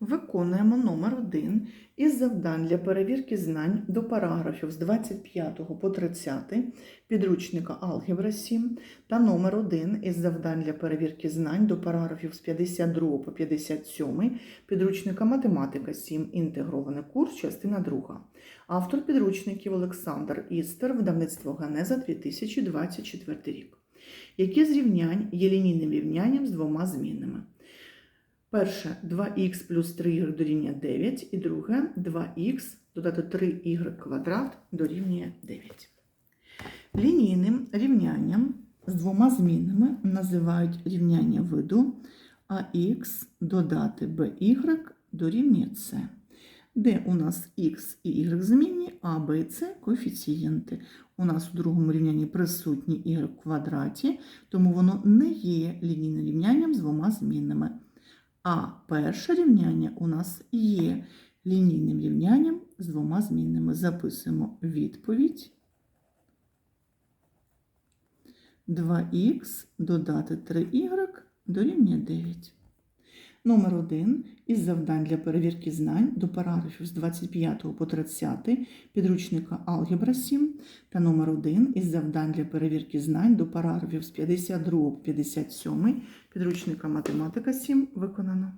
Виконуємо номер 1 із завдань для перевірки знань до параграфів з 25 по 30 підручника Алгебра 7 та номер 1 із завдань для перевірки знань до параграфів з 52 по 57 підручника Математика 7 інтегрований курс, частина 2. Автор підручників Олександр Істер, видавництво Ганеза 2024 рік. Які з рівнянь є лінійним рівнянням з двома змінними? Перше 2х плюс 3y дорівнює 9, і друге 2х додати 3y квадрат дорівнює 9. Лінійним рівнянням з двома змінними називають рівняння виду ax додати by дорівнює c, де у нас х і y змінні, а b c коефіцієнти. У нас у другому рівнянні присутні y в квадраті, тому воно не є лінійним рівнянням з двома змінними. А перше рівняння у нас є лінійним рівнянням з двома змінними. Записуємо відповідь. 2х додати 3y дорівнює 9. Номер 1 із завдань для перевірки знань до параграфів з 25 по 30 підручника Алгебра 7 та номер 1 із завдань для перевірки знань до параграфів з 52 по 57 підручника Математика 7 виконано.